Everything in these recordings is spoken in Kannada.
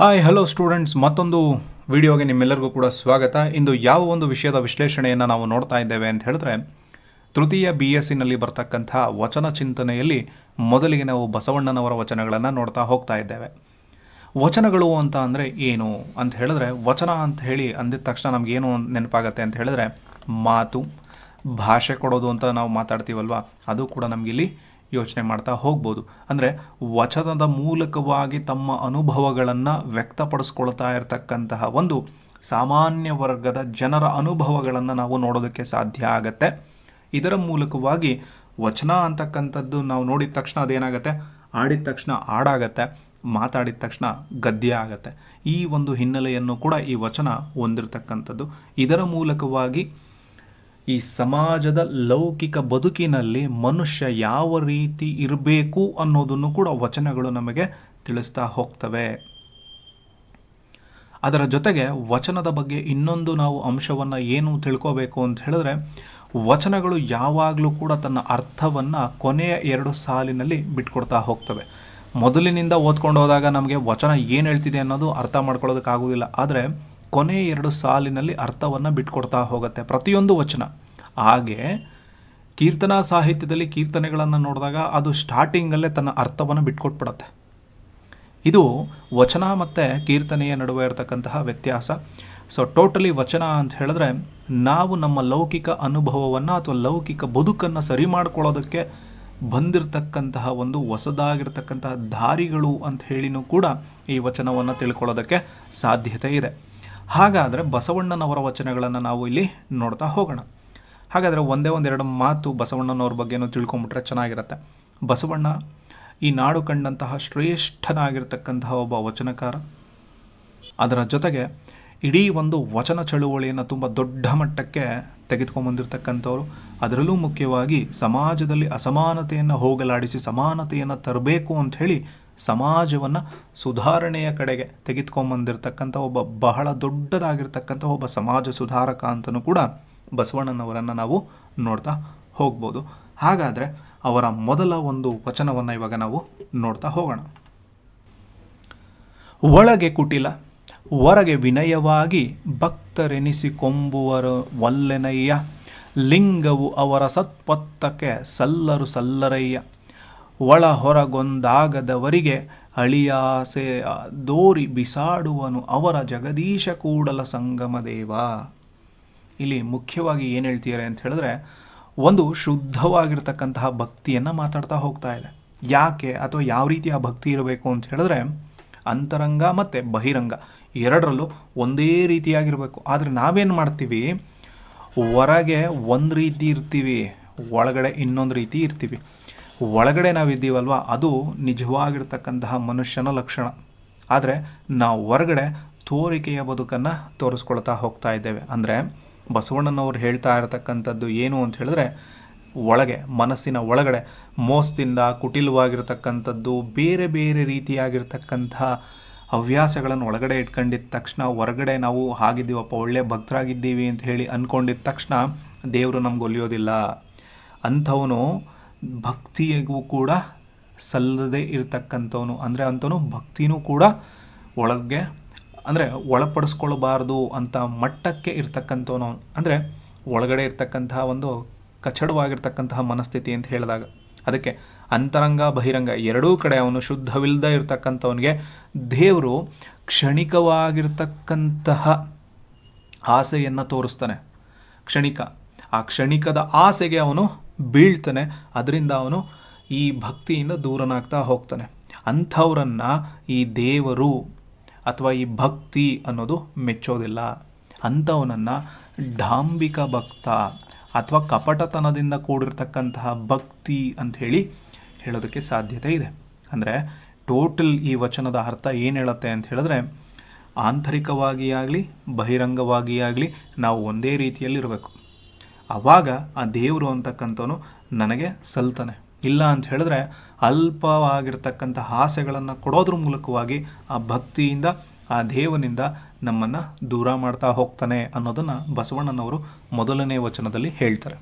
ಹಾಯ್ ಹಲೋ ಸ್ಟೂಡೆಂಟ್ಸ್ ಮತ್ತೊಂದು ವಿಡಿಯೋಗೆ ನಿಮ್ಮೆಲ್ಲರಿಗೂ ಕೂಡ ಸ್ವಾಗತ. ಇಂದು ಯಾವ ಒಂದು ವಿಷಯದ ವಿಶ್ಲೇಷಣೆಯನ್ನು ನಾವು ನೋಡ್ತಾ ಇದ್ದೇವೆ ಅಂತ ಹೇಳಿದ್ರೆ, ತೃತೀಯ ಬಿ ಎಸ್ ಸಿನಲ್ಲಿ ಬರ್ತಕ್ಕಂಥ ವಚನ ಚಿಂತನೆಯಲ್ಲಿ ಮೊದಲಿಗೆ ನಾವು ಬಸವಣ್ಣನವರ ವಚನಗಳನ್ನು ನೋಡ್ತಾ ಹೋಗ್ತಾ ಇದ್ದೇವೆ. ವಚನಗಳು ಅಂತ ಅಂದರೆ ಏನು ಅಂತ ಹೇಳಿದ್ರೆ, ವಚನ ಅಂತ ಹೇಳಿ ಅಂದಿದ ತಕ್ಷಣ ನಮಗೇನು ನೆನಪಾಗತ್ತೆ ಅಂತ ಹೇಳಿದ್ರೆ, ಮಾತು, ಭಾಷೆ ಕೊಡೋದು ಅಂತ ನಾವು ಮಾತಾಡ್ತೀವಲ್ವ? ಅದು ಕೂಡ ನಮಗಿಲ್ಲಿ ಯೋಚನೆ ಮಾಡ್ತಾ ಹೋಗ್ಬೋದು. ಅಂದರೆ ವಚನದ ಮೂಲಕವಾಗಿ ತಮ್ಮ ಅನುಭವಗಳನ್ನು ವ್ಯಕ್ತಪಡಿಸ್ಕೊಳ್ತಾ ಇರತಕ್ಕಂತಹ ಒಂದು ಸಾಮಾನ್ಯ ವರ್ಗದ ಜನರ ಅನುಭವಗಳನ್ನು ನಾವು ನೋಡೋದಕ್ಕೆ ಸಾಧ್ಯ ಆಗತ್ತೆ. ಇದರ ಮೂಲಕವಾಗಿ ವಚನ ಅಂತಕ್ಕಂಥದ್ದು ನಾವು ನೋಡಿದ ತಕ್ಷಣ ಅದೇನಾಗುತ್ತೆ? ಆಡಿದ ತಕ್ಷಣ ಹಾಡಾಗತ್ತೆ. ಮಾತಾಡಿದ ತಕ್ಷಣ ಗದ್ಯ ಆಗತ್ತೆ. ಈ ಒಂದು ಹಿನ್ನೆಲೆಯನ್ನು ಕೂಡ ಈ ವಚನ ಹೊಂದಿರತಕ್ಕಂಥದ್ದು. ಇದರ ಮೂಲಕವಾಗಿ ಈ ಸಮಾಜದ ಲೌಕಿಕ ಬದುಕಿನಲ್ಲಿ ಮನುಷ್ಯ ಯಾವ ರೀತಿ ಇರಬೇಕು ಅನ್ನೋದನ್ನು ಕೂಡ ವಚನಗಳು ನಮಗೆ ತಿಳಿಸ್ತಾ ಹೋಗ್ತವೆ. ಅದರ ಜೊತೆಗೆ ವಚನದ ಬಗ್ಗೆ ಇನ್ನೊಂದು ನಾವು ಅಂಶವನ್ನು ಏನು ತಿಳ್ಕೋಬೇಕು ಅಂತ ಹೇಳಿದ್ರೆ, ವಚನಗಳು ಯಾವಾಗಲೂ ಕೂಡ ತನ್ನ ಅರ್ಥವನ್ನು ಕೊನೆಯ ಎರಡು ಸಾಲಿನಲ್ಲಿ ಬಿಟ್ಕೊಡ್ತಾ ಹೋಗ್ತವೆ. ಮೊದಲಿನಿಂದ ಓದ್ಕೊಂಡು ಹೋದಾಗ ನಮಗೆ ವಚನ ಏನು ಹೇಳ್ತಿದೆ ಅನ್ನೋದು ಅರ್ಥ ಮಾಡ್ಕೊಳ್ಳೋದಕ್ಕಾಗೋದಿಲ್ಲ ಆದರೆ ಕೊನೆಯ ಎರಡು ಸಾಲಿನಲ್ಲಿ ಅರ್ಥವನ್ನು ಬಿಟ್ಕೊಡ್ತಾ ಹೋಗುತ್ತೆ ಪ್ರತಿಯೊಂದು ವಚನ. ಹಾಗೆ ಕೀರ್ತನಾ ಸಾಹಿತ್ಯದಲ್ಲಿ ಕೀರ್ತನೆಗಳನ್ನು ನೋಡಿದಾಗ ಅದು ಸ್ಟಾರ್ಟಿಂಗಲ್ಲೇ ತನ್ನ ಅರ್ಥವನ್ನು ಬಿಟ್ಕೊಟ್ಬಿಡತ್ತೆ. ಇದು ವಚನ ಮತ್ತು ಕೀರ್ತನೆಯ ನಡುವೆ ಇರತಕ್ಕಂತಹ ವ್ಯತ್ಯಾಸ. ಸೊ ಟೋಟಲಿ ವಚನ ಅಂತ ಹೇಳಿದ್ರೆ ನಾವು ನಮ್ಮ ಲೌಕಿಕ ಅನುಭವವನ್ನು ಅಥವಾ ಲೌಕಿಕ ಬದುಕನ್ನು ಸರಿ ಮಾಡ್ಕೊಳ್ಳೋದಕ್ಕೆ ಬಂದಿರತಕ್ಕಂತಹ ಒಂದು ಹೊಸದಾಗಿರ್ತಕ್ಕಂತಹ ದಾರಿಗಳು ಅಂತ ಹೇಳಿನೂ ಕೂಡ ಈ ವಚನವನ್ನು ತಿಳ್ಕೊಳ್ಳೋದಕ್ಕೆ ಸಾಧ್ಯತೆ ಇದೆ. ಹಾಗಾದರೆ ಬಸವಣ್ಣನವರ ವಚನಗಳನ್ನು ನಾವು ಇಲ್ಲಿ ನೋಡ್ತಾ ಹೋಗೋಣ. ಹಾಗಾದರೆ ಒಂದೇ ಒಂದೆರಡು ಮಾತು ಬಸವಣ್ಣನವ್ರ ಬಗ್ಗೆನೂ ತಿಳ್ಕೊಂಬಿಟ್ರೆ ಚೆನ್ನಾಗಿರುತ್ತೆ. ಬಸವಣ್ಣ, ಈ ನಾಡು ಕಂಡಂತಹ ಶ್ರೇಷ್ಠನಾಗಿರ್ತಕ್ಕಂತಹ ಒಬ್ಬ ವಚನಕಾರ. ಅದರ ಜೊತೆಗೆ ಇಡೀ ಒಂದು ವಚನ ಚಳುವಳಿಯನ್ನು ತುಂಬ ದೊಡ್ಡ ಮಟ್ಟಕ್ಕೆ ತೆಗೆದುಕೊಂಬಂದಿರತಕ್ಕಂಥವ್ರು. ಅದರಲ್ಲೂ ಮುಖ್ಯವಾಗಿ ಸಮಾಜದಲ್ಲಿ ಅಸಮಾನತೆಯನ್ನು ಹೋಗಲಾಡಿಸಿ ಸಮಾನತೆಯನ್ನು ತರಬೇಕು ಅಂಥೇಳಿ ಸಮಾಜವನ್ನು ಸುಧಾರಣೆಯ ಕಡೆಗೆ ತೆಗೆದುಕೊಂಬಂದಿರತಕ್ಕಂಥ ಒಬ್ಬ ಬಹಳ ದೊಡ್ಡದಾಗಿರ್ತಕ್ಕಂಥ ಒಬ್ಬ ಸಮಾಜ ಸುಧಾರಕ ಅಂತಲೂ ಕೂಡ ಬಸವಣ್ಣನವರನ್ನು ನಾವು ನೋಡ್ತಾ ಹೋಗ್ಬೋದು. ಹಾಗಾದರೆ ಅವರ ಮೊದಲ ಒಂದು ವಚನವನ್ನು ಇವಾಗ ನಾವು ನೋಡ್ತಾ ಹೋಗೋಣ. ಒಳಗೆ ಕುಟಿಲ, ಹೊರಗೆ ವಿನಯವಾಗಿ ಭಕ್ತರೆನಿಸಿಕೊಂಬುವರು ವಲ್ಲೆನಯ್ಯ, ಲಿಂಗವು ಅವರ ಸತ್ಪತ್ತಕ್ಕೆ ಸಲ್ಲರು ಸಲ್ಲರಯ್ಯ. ಒಳ ಹೊರಗೊಂದಾಗದವರಿಗೆ ಅಳಿಯಾಸೆ ದೋರಿ ಬಿಸಾಡುವನು ಅವರ ಜಗದೀಶ ಕೂಡಲ ಸಂಗಮ ದೇವ. ಇಲ್ಲಿ ಮುಖ್ಯವಾಗಿ ಏನು ಹೇಳ್ತಿದ್ದಾರೆ ಅಂತ ಹೇಳಿದ್ರೆ, ಒಂದು ಶುದ್ಧವಾಗಿರ್ತಕ್ಕಂತಹ ಭಕ್ತಿಯನ್ನು ಮಾತಾಡ್ತಾ ಹೋಗ್ತಾ ಇದೆ. ಯಾಕೆ ಅಥವಾ ಯಾವ ರೀತಿಯ ಭಕ್ತಿ ಇರಬೇಕು ಅಂತ ಹೇಳಿದ್ರೆ, ಅಂತರಂಗ ಮತ್ತು ಬಹಿರಂಗ ಎರಡರಲ್ಲೂ ಒಂದೇ ರೀತಿಯಾಗಿರಬೇಕು. ಆದರೆ ನಾವೇನು ಮಾಡ್ತೀವಿ? ಹೊರಗೆ ಒಂದು ರೀತಿ ಇರ್ತೀವಿ, ಒಳಗಡೆ ಇನ್ನೊಂದು ರೀತಿ ಇರ್ತೀವಿ. ಒಳಗಡೆ ನಾವಿದ್ದೀವಲ್ವ, ಅದು ನಿಜವಾಗಿರ್ತಕ್ಕಂತಹ ಮನುಷ್ಯನ ಲಕ್ಷಣ. ಆದರೆ ನಾವು ಹೊರಗಡೆ ತೋರಿಕೆಯ ಬದುಕನ್ನು ತೋರಿಸ್ಕೊಳ್ತಾ ಹೋಗ್ತಾ ಇದ್ದೇವೆ. ಅಂದರೆ ಬಸವಣ್ಣನವ್ರು ಹೇಳ್ತಾ ಇರತಕ್ಕಂಥದ್ದು ಏನು ಅಂತ ಹೇಳಿದ್ರೆ, ಒಳಗೆ, ಮನಸ್ಸಿನ ಒಳಗಡೆ, ಮೋಸದಿಂದ ಕುಟಿಲವಾಗಿರ್ತಕ್ಕಂಥದ್ದು, ಬೇರೆ ಬೇರೆ ರೀತಿಯಾಗಿರ್ತಕ್ಕಂಥ ಹವ್ಯಾಸಗಳನ್ನು ಒಳಗಡೆ ಇಟ್ಕೊಂಡಿದ್ದ ತಕ್ಷಣ, ಹೊರಗಡೆ ನಾವು ಆಗಿದ್ದೀವಪ್ಪ ಒಳ್ಳೆ ಭಕ್ತರಾಗಿದ್ದೀವಿ ಅಂತ ಹೇಳಿ ಅಂದ್ಕೊಂಡಿದ್ದ ತಕ್ಷಣ ದೇವರು ನಮ್ಗೆ ಒಲಿಯೋದಿಲ್ಲ. ಅಂಥವನು ಭಕ್ತಿಗೂ ಕೂಡ ಸಲ್ಲದೆ ಇರತಕ್ಕಂಥವನು. ಅಂದರೆ ಅಂಥವನು ಭಕ್ತಿನೂ ಕೂಡ ಒಳಗೆ, ಅಂದರೆ ಒಳಪಡಿಸ್ಕೊಳ್ಬಾರ್ದು ಅಂತ ಮಟ್ಟಕ್ಕೆ ಇರ್ತಕ್ಕಂಥವನು. ಅಂದರೆ ಒಳಗಡೆ ಇರ್ತಕ್ಕಂತಹ ಒಂದು ಕಚಡವಾಗಿರ್ತಕ್ಕಂತಹ ಮನಸ್ಥಿತಿ ಅಂತ ಹೇಳಿದಾಗ, ಅದಕ್ಕೆ ಅಂತರಂಗ, ಬಹಿರಂಗ ಎರಡೂ ಕಡೆ ಅವನು ಶುದ್ಧವಿಲ್ಲದೆ ಇರ್ತಕ್ಕಂಥವನಿಗೆ ದೇವರು ಕ್ಷಣಿಕವಾಗಿರ್ತಕ್ಕಂತಹ ಆಸೆಯನ್ನು ತೋರಿಸ್ತಾನೆ. ಕ್ಷಣಿಕ, ಆ ಕ್ಷಣಿಕದ ಆಸೆಗೆ ಅವನು ಬೀಳ್ತಾನೆ, ಅದರಿಂದ ಅವನು ಈ ಭಕ್ತಿಯಿಂದ ದೂರನಾಗ್ತಾ ಹೋಗ್ತಾನೆ. ಅಂಥವ್ರನ್ನು ಈ ದೇವರು ಅಥವಾ ಈ ಭಕ್ತಿ ಅನ್ನೋದು ಮೆಚ್ಚೋದಿಲ್ಲ. ಅಂಥವನನ್ನು ಡಾಂಬಿಕ ಭಕ್ತ ಅಥವಾ ಕಪಟತನದಿಂದ ಕೂಡಿರ್ತಕ್ಕಂತಹ ಭಕ್ತಿ ಅಂತ ಹೇಳಿ ಹೇಳೋದಕ್ಕೆ ಸಾಧ್ಯತೆ ಇದೆ. ಅಂದರೆ ಟೋಟಲ್ ಈ ವಚನದ ಅರ್ಥ ಏನು ಹೇಳುತ್ತೆ ಅಂತ ಹೇಳಿದ್ರೆ ಆಂತರಿಕವಾಗಿ ಆಗಲಿ ಬಹಿರಂಗವಾಗಿ ಆಗಲಿ ನಾವು ಒಂದೇ ರೀತಿಯಲ್ಲಿರಬೇಕು ಆವಾಗ ಆ ದೇವರು ಅಂತಕ್ಕಂಥವನು ನನಗೆ ಸಲ್ತಾನೆ. ಇಲ್ಲ ಅಂತ ಹೇಳಿದ್ರೆ ಅಲ್ಪವಾಗಿರ್ತಕ್ಕಂಥ ಆಸೆಗಳನ್ನು ಕೊಡೋದ್ರ ಮೂಲಕವಾಗಿ ಆ ಭಕ್ತಿಯಿಂದ, ಆ ದೇವನಿಂದ ನಮ್ಮನ್ನು ದೂರ ಮಾಡ್ತಾ ಹೋಗ್ತಾನೆ ಅನ್ನೋದನ್ನು ಬಸವಣ್ಣನವರು ಮೊದಲನೇ ವಚನದಲ್ಲಿ ಹೇಳ್ತಾರೆ.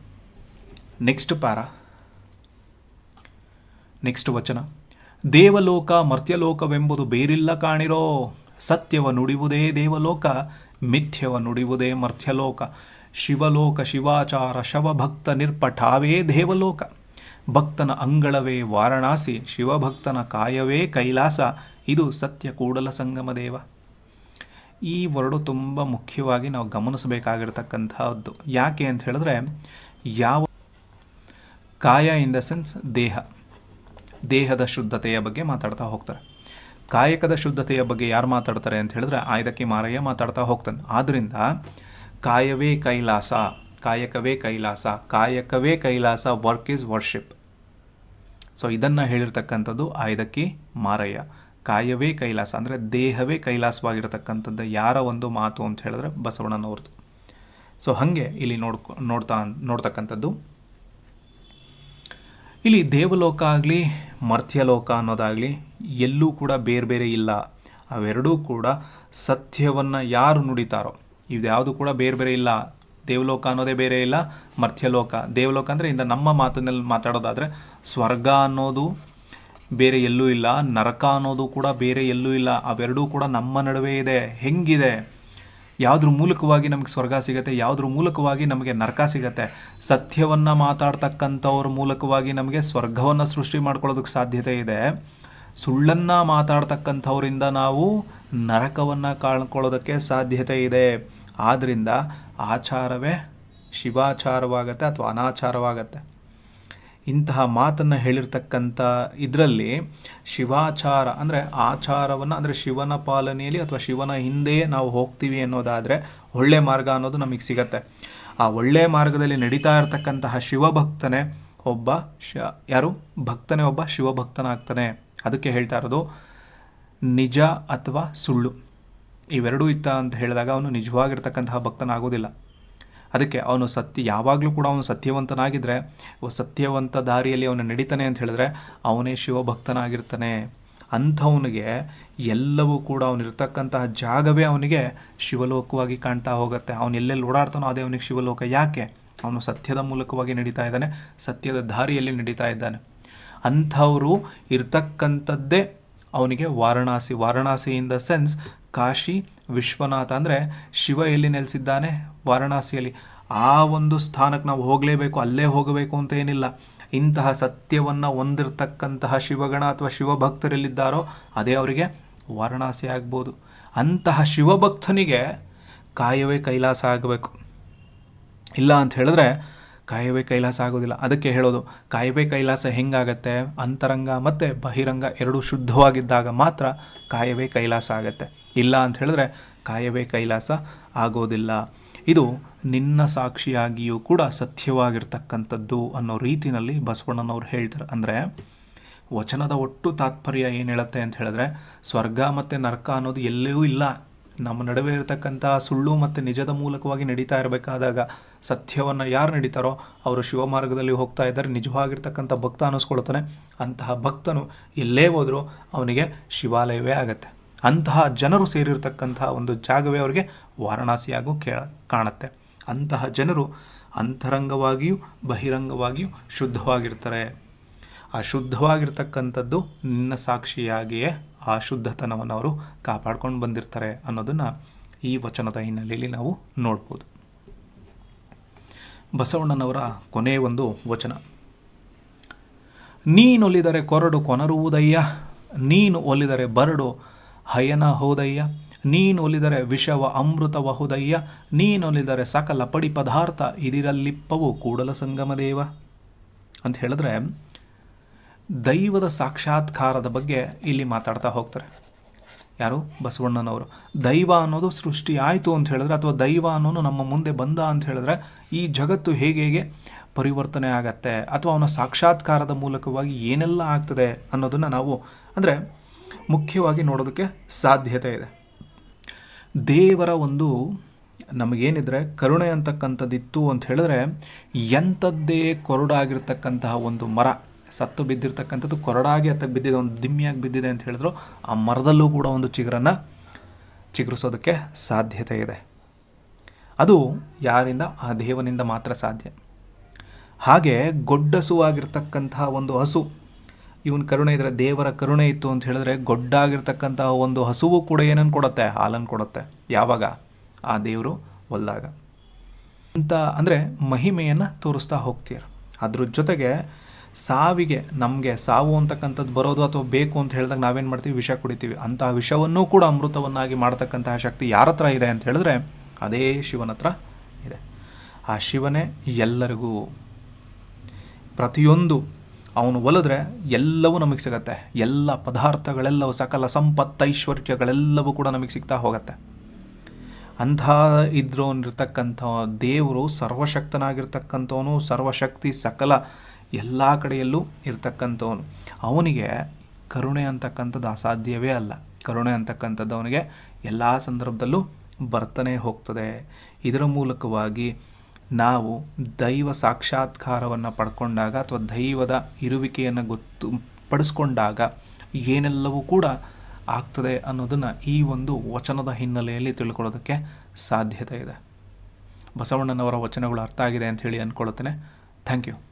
ನೆಕ್ಸ್ಟ್ ಪ್ಯಾರ ನೆಕ್ಸ್ಟ್ ವಚನ. ದೇವಲೋಕ ಮರ್ತ್ಯಲೋಕವೆಂಬುದು ಬೇರಿಲ್ಲ ಕಾಣಿರೋ, ಸತ್ಯವ ನುಡಿಯುವುದೇ ದೇವಲೋಕ, ಮಿಥ್ಯವ ನುಡಿಯುವುದೇ ಮರ್ತ್ಯಲೋಕ. ಶಿವಲೋಕ ಶಿವಾಚಾರ ಶವಭಕ್ತ ನಿರ್ಪಠಾವೇ ದೇವಲೋಕ. ಭಕ್ತನ ಅಂಗಳವೇ ವಾರಣಾಸಿ, ಶಿವಭಕ್ತನ ಕಾಯವೇ ಕೈಲಾಸ, ಇದು ಸತ್ಯ ಕೂಡಲ ಸಂಗಮ ದೇವ. ಈ ವರ್ಡು ತುಂಬ ಮುಖ್ಯವಾಗಿ ನಾವು ಗಮನಿಸಬೇಕಾಗಿರ್ತಕ್ಕಂಥದ್ದು ಯಾಕೆ ಅಂತ ಹೇಳಿದ್ರೆ, ಯಾವ ಕಾಯ ಇನ್ ದ ಸೆನ್ಸ್ ದೇಹ. ದೇಹದ ಶುದ್ಧತೆಯ ಬಗ್ಗೆ ಮಾತಾಡ್ತಾ ಹೋಗ್ತಾರೆ. ಕಾಯಕದ ಶುದ್ಧತೆಯ ಬಗ್ಗೆ ಯಾರು ಮಾತಾಡ್ತಾರೆ ಅಂತ ಹೇಳಿದ್ರೆ ಆಯ್ದಕ್ಕೆ ಮಾರಯ್ಯ ಮಾತಾಡ್ತಾ ಹೋಗ್ತಾನೆ. ಆದ್ದರಿಂದ ಕಾಯವೇ ಕೈಲಾಸ, ಕಾಯಕವೇ ಕೈಲಾಸ ಕಾಯಕವೇ ಕೈಲಾಸ ವರ್ಕ್ ಈಸ್ ವರ್ಷಿಪ್ ಸೊ ಇದನ್ನು ಹೇಳಿರ್ತಕ್ಕಂಥದ್ದು ಆಯ್ದಕ್ಕಿ ಮಾರಯ್ಯ. ಕಾಯವೇ ಕೈಲಾಸ ಅಂದರೆ ದೇಹವೇ ಕೈಲಾಸವಾಗಿರತಕ್ಕಂಥದ್ದು, ಯಾರ ಒಂದು ಮಾತು ಅಂತ ಹೇಳಿದ್ರೆ ಬಸವಣ್ಣನವ್ರದ್ದು. ಸೊ ಹಾಗೆ ಇಲ್ಲಿ ನೋಡ್ಕೊ, ನೋಡ್ತಾ, ನೋಡ್ತಕ್ಕಂಥದ್ದು. ಇಲ್ಲಿ ದೇವಲೋಕ ಆಗಲಿ, ಮರ್ತ್ಯಲೋಕ ಅನ್ನೋದಾಗಲಿ ಎಲ್ಲೂ ಕೂಡ ಬೇರೆ ಬೇರೆ ಇಲ್ಲ. ಅವೆರಡೂ ಕೂಡ ಸತ್ಯವನ್ನು ಯಾರು ನುಡಿತಾರೋ ಇದ್ಯಾವುದು ಕೂಡ ಬೇರೆ ಬೇರೆ ಇಲ್ಲ. ದೇವಲೋಕ ಅನ್ನೋದೇ ಬೇರೆ ಇಲ್ಲ. ಮರ್ತ್ಯಲೋಕ. ದೇವಲೋಕ ಅಂದರೆ ಇಂದ ನಮ್ಮ ಮಾತಿನಲ್ಲಿ ಮಾತಾಡೋದಾದರೆ ಸ್ವರ್ಗ ಅನ್ನೋದು ಬೇರೆ ಎಲ್ಲೂ ಇಲ್ಲ. ನರಕ ಅನ್ನೋದು ಕೂಡ ಬೇರೆ ಎಲ್ಲೂ ಇಲ್ಲ. ಅವೆರಡೂ ಕೂಡ ನಮ್ಮ ನಡುವೆ ಇದೆ. ಹೆಂಗಿದೆ? ಯಾವುದ್ರ ಮೂಲಕವಾಗಿ ನಮಗೆ ಸ್ವರ್ಗ ಸಿಗತ್ತೆ? ಯಾವುದ್ರ ಮೂಲಕವಾಗಿ ನಮಗೆ ನರಕ ಸಿಗತ್ತೆ? ಸತ್ಯವನ್ನು ಮಾತಾಡ್ತಕ್ಕಂಥವ್ರ ಮೂಲಕವಾಗಿ ನಮಗೆ ಸ್ವರ್ಗವನ್ನು ಸೃಷ್ಟಿ ಮಾಡ್ಕೊಳ್ಳೋದಕ್ಕೆ ಸಾಧ್ಯತೆ ಇದೆ. ಸುಳ್ಳನ್ನು ಮಾತಾಡ್ತಕ್ಕಂಥವರಿಂದ ನಾವು ನರಕವನ್ನು ಕಾಣ್ಕೊಳ್ಳೋದಕ್ಕೆ ಸಾಧ್ಯತೆ ಇದೆ. ಆದ್ದರಿಂದ ಆಚಾರವೇ ಶಿವಾಚಾರವಾಗತ್ತೆ ಅಥವಾ ಅನಾಚಾರವಾಗತ್ತೆ. ಇಂತಹ ಮಾತನ್ನು ಹೇಳಿರ್ತಕ್ಕಂಥ ಇದರಲ್ಲಿ ಶಿವಾಚಾರ ಅಂದರೆ ಆಚಾರವನ್ನು ಅಂದರೆ ಶಿವನ ಪಾಲನೆಯಲ್ಲಿ ಅಥವಾ ಶಿವನ ಹಿಂದೆಯೇ ನಾವು ಹೋಗ್ತೀವಿ ಅನ್ನೋದಾದರೆ ಒಳ್ಳೆ ಮಾರ್ಗ ಅನ್ನೋದು ನಮಗೆ ಸಿಗತ್ತೆ. ಆ ಒಳ್ಳೆಯ ಮಾರ್ಗದಲ್ಲಿ ನಡೀತಾ ಇರತಕ್ಕಂತಹ ಶಿವಭಕ್ತನೇ ಒಬ್ಬ ಶ ಯಾರು? ಭಕ್ತನೇ ಒಬ್ಬ ಶಿವಭಕ್ತನಾಗ್ತಾನೆ. ಅದಕ್ಕೆ ಹೇಳ್ತಾ ಇರೋದು ನಿಜ ಅಥವಾ ಸುಳ್ಳು? ಇವೆರಡೂ ಇತ್ತ ಅಂತ ಹೇಳಿದಾಗ ಅವನು ನಿಜವಾಗಿರ್ತಕ್ಕಂತಹ ಭಕ್ತನಾಗೋದಿಲ್ಲ. ಅದಕ್ಕೆ ಅವನು ಸತ್ಯ, ಯಾವಾಗಲೂ ಕೂಡ ಅವನು ಸತ್ಯವಂತನಾಗಿದ್ದರೆ ಸತ್ಯವಂತ ದಾರಿಯಲ್ಲಿ ಅವನು ನಡೀತಾನೆ ಅಂತ ಹೇಳಿದ್ರೆ ಅವನೇ ಶಿವಭಕ್ತನಾಗಿರ್ತಾನೆ. ಅಂಥವನಿಗೆ ಎಲ್ಲವೂ ಕೂಡ ಅವನಿರ್ತಕ್ಕಂತಹ ಜಾಗವೇ ಅವನಿಗೆ ಶಿವಲೋಕವಾಗಿ ಕಾಣ್ತಾ ಹೋಗುತ್ತೆ. ಅವನು ಎಲ್ಲೆಲ್ಲಿ ಓಡಾಡ್ತಾನೋ ಅದೇ ಅವನಿಗೆ ಶಿವಲೋಕ. ಯಾಕೆ? ಅವನು ಸತ್ಯದ ಮೂಲಕವಾಗಿ ನಡೀತಾ ಇದ್ದಾನೆ, ಸತ್ಯದ ದಾರಿಯಲ್ಲಿ ನಡೀತಾ ಇದ್ದಾನೆ. ಅಂಥವರು ಇರ್ತಕ್ಕಂಥದ್ದೇ ಅವನಿಗೆ Varanasi Varanasi in the sense Kashi, Vishwanatha ಅಂದರೆ ಶಿವ ಎಲ್ಲಿ ನೆಲೆಸಿದ್ದಾನೆ? ವಾರಣಾಸಿಯಲ್ಲಿ. ಆ ಒಂದು ಸ್ಥಾನಕ್ಕೆ ನಾವು ಹೋಗಲೇಬೇಕು, ಅಲ್ಲೇ ಹೋಗಬೇಕು ಅಂತ ಏನಿಲ್ಲ. ಇಂತಹ ಸತ್ಯವನ್ನು ಹೊಂದಿರತಕ್ಕಂತಹ ಶಿವಗಣ ಅಥವಾ ಶಿವಭಕ್ತರಲ್ಲಿದ್ದಾರೋ ಅದೇ ಅವರಿಗೆ ವಾರಣಾಸಿ ಆಗ್ಬೋದು. ಅಂತಹ ಶಿವಭಕ್ತನಿಗೆ ಕಾಯವೇ ಕೈಲಾಸ ಆಗಬೇಕು. ಇಲ್ಲ ಅಂತ ಹೇಳಿದ್ರೆ ಕಾಯವೇ ಕೈಲಾಸ ಆಗೋದಿಲ್ಲ. ಅದಕ್ಕೆ ಹೇಳೋದು, ಕಾಯವೇ ಕೈಲಾಸ ಹೆಂಗಾಗತ್ತೆ? ಅಂತರಂಗ ಮತ್ತು ಬಹಿರಂಗ ಎರಡೂ ಶುದ್ಧವಾಗಿದ್ದಾಗ ಮಾತ್ರ ಕಾಯವೇ ಕೈಲಾಸ ಆಗತ್ತೆ. ಇಲ್ಲ ಅಂತ ಹೇಳಿದ್ರೆ ಕಾಯವೇ ಕೈಲಾಸ ಆಗೋದಿಲ್ಲ. ಇದು ನಿನ್ನ ಸಾಕ್ಷಿಯಾಗಿಯೂ ಕೂಡ ಸತ್ಯವಾಗಿರ್ತಕ್ಕಂಥದ್ದು ಅನ್ನೋ ರೀತಿಯಲ್ಲಿ ಬಸವಣ್ಣನವ್ರು ಹೇಳ್ತಾರೆ. ಅಂದರೆ ವಚನದ ಒಟ್ಟು ತಾತ್ಪರ್ಯ ಏನು ಹೇಳುತ್ತೆ ಅಂತ ಹೇಳಿದ್ರೆ, ಸ್ವರ್ಗ ಮತ್ತು ನರಕ ಅನ್ನೋದು ಎಲ್ಲೂ ಇಲ್ಲ. ನಮ್ಮ ನಡುವೆ ಇರತಕ್ಕಂಥ ಸುಳ್ಳು ಮತ್ತು ನಿಜದ ಮೂಲಕವಾಗಿ ನಡೀತಾ ಇರಬೇಕಾದಾಗ ಸತ್ಯವನ್ನು ಯಾರು ನಡೀತಾರೋ ಅವರು ಶಿವಮಾರ್ಗದಲ್ಲಿ ಹೋಗ್ತಾ ಇದ್ದಾರೆ, ನಿಜವಾಗಿರ್ತಕ್ಕಂಥ ಭಕ್ತ ಅನ್ನಿಸ್ಕೊಳ್ತಾನೆ. ಅಂತಹ ಭಕ್ತನು ಎಲ್ಲೇ ಹೋದರೂ ಅವನಿಗೆ ಶಿವಾಲಯವೇ ಆಗತ್ತೆ. ಅಂತಹ ಜನರು ಸೇರಿರ್ತಕ್ಕಂತಹ ಒಂದು ಜಾಗವೇ ಅವರಿಗೆ ವಾರಣಾಸಿಯಾಗೂ ಕೇಳ, ಕಾಣುತ್ತೆ. ಅಂತಹ ಜನರು ಅಂತರಂಗವಾಗಿಯೂ ಬಹಿರಂಗವಾಗಿಯೂ ಶುದ್ಧವಾಗಿರ್ತಾರೆ. ಆ ಶುದ್ಧವಾಗಿರ್ತಕ್ಕಂಥದ್ದು ನಿನ್ನ ಸಾಕ್ಷಿಯಾಗಿಯೇ ಆ ಶುದ್ಧತನವನ್ನು ಅವರು ಕಾಪಾಡ್ಕೊಂಡು ಬಂದಿರ್ತಾರೆ ಅನ್ನೋದನ್ನು ಈ ವಚನದ ಹಿನ್ನೆಲೆಯಲ್ಲಿ ನಾವು ನೋಡ್ಬೋದು. ಬಸವಣ್ಣನವರ ಕೊನೆಯ ಒಂದು ವಚನ. ನೀನೊಲಿದರೆ ಕೊರಡು ಕೊನರುವುದಯ್ಯ, ನೀನು ಒಲಿದರೆ ಬರಡು ಹಯನ ಹೋದಯ್ಯ, ನೀನು ಒಲಿದರೆ ವಿಷವ ಅಮೃತವಹುದಯ್ಯ ನೀನೊಲಿದರೆ ಸಕಲ ಪಡಿ ಪದಾರ್ಥ ಇದಿರಲ್ಲಿಪ್ಪವು ಕೂಡಲ ಸಂಗಮ ದೇವ ಅಂತ ಹೇಳಿದ್ರೆ ದೈವದ ಸಾಕ್ಷಾತ್ಕಾರದ ಬಗ್ಗೆ ಇಲ್ಲಿ ಮಾತಾಡ್ತಾ ಹೋಗ್ತಾರೆ. ಯಾರು? ಬಸವಣ್ಣನವರು. ದೈವ ಅನ್ನೋದು ಸೃಷ್ಟಿ ಆಯಿತು ಅಂತ ಹೇಳಿದ್ರೆ ಅಥವಾ ದೈವ ಅನ್ನೋನು ನಮ್ಮ ಮುಂದೆ ಬಂದ ಅಂತ ಹೇಳಿದ್ರೆ ಈ ಜಗತ್ತು ಹೇಗೆ ಹೇಗೆ ಪರಿವರ್ತನೆ ಆಗತ್ತೆ ಅಥವಾ ಅವನ ಸಾಕ್ಷಾತ್ಕಾರದ ಮೂಲಕವಾಗಿ ಏನೆಲ್ಲ ಆಗ್ತದೆ ಅನ್ನೋದನ್ನು ನಾವು ಅಂದರೆ ಮುಖ್ಯವಾಗಿ ನೋಡೋದಕ್ಕೆ ಸಾಧ್ಯತೆ ಇದೆ. ದೇವರ ಒಂದು ನಮಗೇನಿದ್ರೆ ಕರುಣೆ ಅಂತಕ್ಕಂಥದ್ದಿತ್ತು ಅಂತ ಹೇಳಿದ್ರೆ ಎಂಥದ್ದೇ ಕೊರಡಾಗಿರ್ತಕ್ಕಂತಹ ಒಂದು ಮರ ಸತ್ತು ಬಿದ್ದಿರ್ತಕ್ಕಂಥದ್ದು ಕೊರಡಾಗಿ ಅತ್ತ ಬಿದ್ದಿದೆ, ಒಂದು ದಿಮ್ಮಿಯಾಗಿ ಬಿದ್ದಿದೆ ಅಂತ ಹೇಳಿದ್ರು, ಆ ಮರದಲ್ಲೂ ಕೂಡ ಒಂದು ಚಿಗುರನ್ನು ಚಿಗುರಿಸೋದಕ್ಕೆ ಸಾಧ್ಯತೆ ಇದೆ. ಅದು ಯಾರಿಂದ? ಆ ದೇವನಿಂದ ಮಾತ್ರ ಸಾಧ್ಯ. ಹಾಗೆ ಗೊಡ್ಡಸುವಾಗಿರ್ತಕ್ಕಂತಹ ಒಂದು ಹಸು, ಇವನ ಕರುಣೆ ಇದ್ರೆ ದೇವರ ಕರುಣೆ ಇತ್ತು ಅಂತ ಹೇಳಿದ್ರೆ ಗೊಡ್ಡಾಗಿರ್ತಕ್ಕಂತಹ ಒಂದು ಹಸುವು ಕೂಡ ಏನನ್ನು ಕೊಡುತ್ತೆ? ಹಾಲನ್ನು ಕೊಡುತ್ತೆ. ಯಾವಾಗ? ಆ ದೇವರು ಒಲ್ದಾಗ ಅಂತ ಅಂದರೆ ಮಹಿಮೆಯನ್ನು ತೋರಿಸ್ತಾ ಹೋಗ್ತೀರ ಅದ್ರ ಜೊತೆಗೆ ಸಾವಿಗೆ, ನಮಗೆ ಸಾವು ಅಂತಕ್ಕಂಥದ್ದು ಬರೋದು ಅಥವಾ ಬೇಕು ಅಂತ ಹೇಳಿದಾಗ ನಾವೇನು ಮಾಡ್ತೀವಿ? ವಿಷ ಕುಡಿತೀವಿ. ಅಂತಹ ವಿಷವನ್ನೂ ಕೂಡ ಅಮೃತವನ್ನಾಗಿ ಮಾಡ್ತಕ್ಕಂತಹ ಶಕ್ತಿ ಯಾರ ಹತ್ರ ಇದೆ ಅಂತ ಹೇಳಿದ್ರೆ ಅದೇ ಶಿವನ ಹತ್ರ ಇದೆ. ಆ ಶಿವನೇ ಎಲ್ಲರಿಗೂ ಪ್ರತಿಯೊಂದು ಅವನು ಒಲಿದ್ರೆ ಎಲ್ಲವೂ ನಮಗೆ ಸಿಗತ್ತೆ. ಎಲ್ಲ ಪದಾರ್ಥಗಳೆಲ್ಲವೂ ಸಕಲ ಸಂಪತ್ತೈಶ್ವರ್ಯಗಳೆಲ್ಲವೂ ಕೂಡ ನಮಗೆ ಸಿಗ್ತಾ ಹೋಗತ್ತೆ. ಅಂಥ ಇದ್ರೋನಿರ್ತಕ್ಕಂಥ ದೇವರು ಸರ್ವಶಕ್ತನಾಗಿರ್ತಕ್ಕಂಥವನು ಸರ್ವಶಕ್ತಿ ಸಕಲ ಎಲ್ಲ ಕಡೆಯಲ್ಲೂ ಇರ್ತಕ್ಕಂಥವನು. ಅವನಿಗೆ ಕರುಣೆ ಅಂತಕ್ಕಂಥದ್ದು ಅಸಾಧ್ಯವೇ ಅಲ್ಲ. ಕರುಣೆ ಅಂತಕ್ಕಂಥದ್ದು ಅವನಿಗೆ ಎಲ್ಲ ಸಂದರ್ಭದಲ್ಲೂ ಬರ್ತನೇ ಹೋಗ್ತದೆ. ಇದರ ಮೂಲಕವಾಗಿ ನಾವು ದೈವ ಸಾಕ್ಷಾತ್ಕಾರವನ್ನು ಪಡ್ಕೊಂಡಾಗ ಅಥವಾ ದೈವದ ಇರುವಿಕೆಯನ್ನು ಗೊತ್ತು ಪಡಿಸ್ಕೊಂಡಾಗ ಏನೆಲ್ಲವೂ ಕೂಡ ಆಗ್ತದೆ ಅನ್ನೋದನ್ನು ಈ ಒಂದು ವಚನದ ಹಿನ್ನೆಲೆಯಲ್ಲಿ ತಿಳ್ಕೊಳ್ಳೋದಕ್ಕೆ ಸಾಧ್ಯತೆ ಇದೆ. ಬಸವಣ್ಣನವರ ವಚನಗಳು ಅರ್ಥ ಆಗಿದೆ ಅಂತ ಹೇಳಿ ಅಂದ್ಕೊಳ್ತೇನೆ. Thank you.